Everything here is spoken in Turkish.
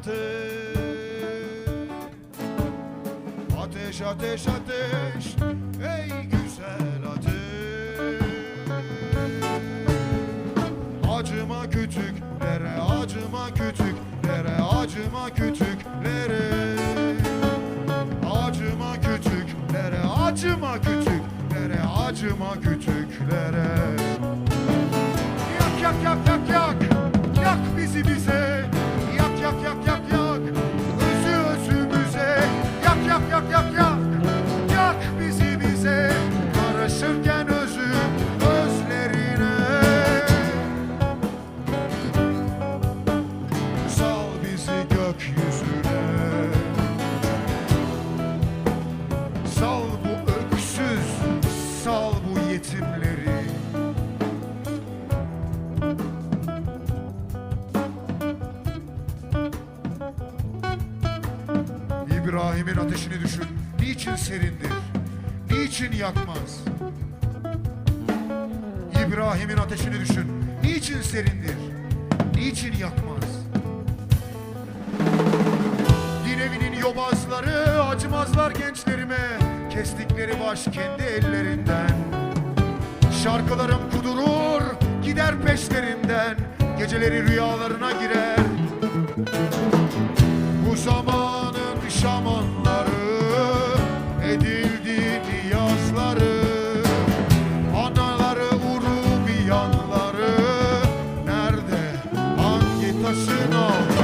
ateş Ateş ateş ateş ey güzel ateş. Acıma küçük küçüklere acıma küçük küçüklere acıma küçük küçüklere Acıma küçük küçüklere acıma küçük küçüklere acıma küçüklere, acıma küçüklere. İbrahim'in ateşini düşün. Niçin serindir? Niçin yakmaz? İbrahim'in ateşini düşün. Niçin serindir? Niçin yakmaz? Dinevinin yobazları acımazlar gençlerime Kestikleri baş kendi ellerinden Şarkılarım kudurur gider peşlerinden Geceleri rüyalarına girer Bu Şamanları edildi niyazları anaları uru bir yanları nerede taşın altı?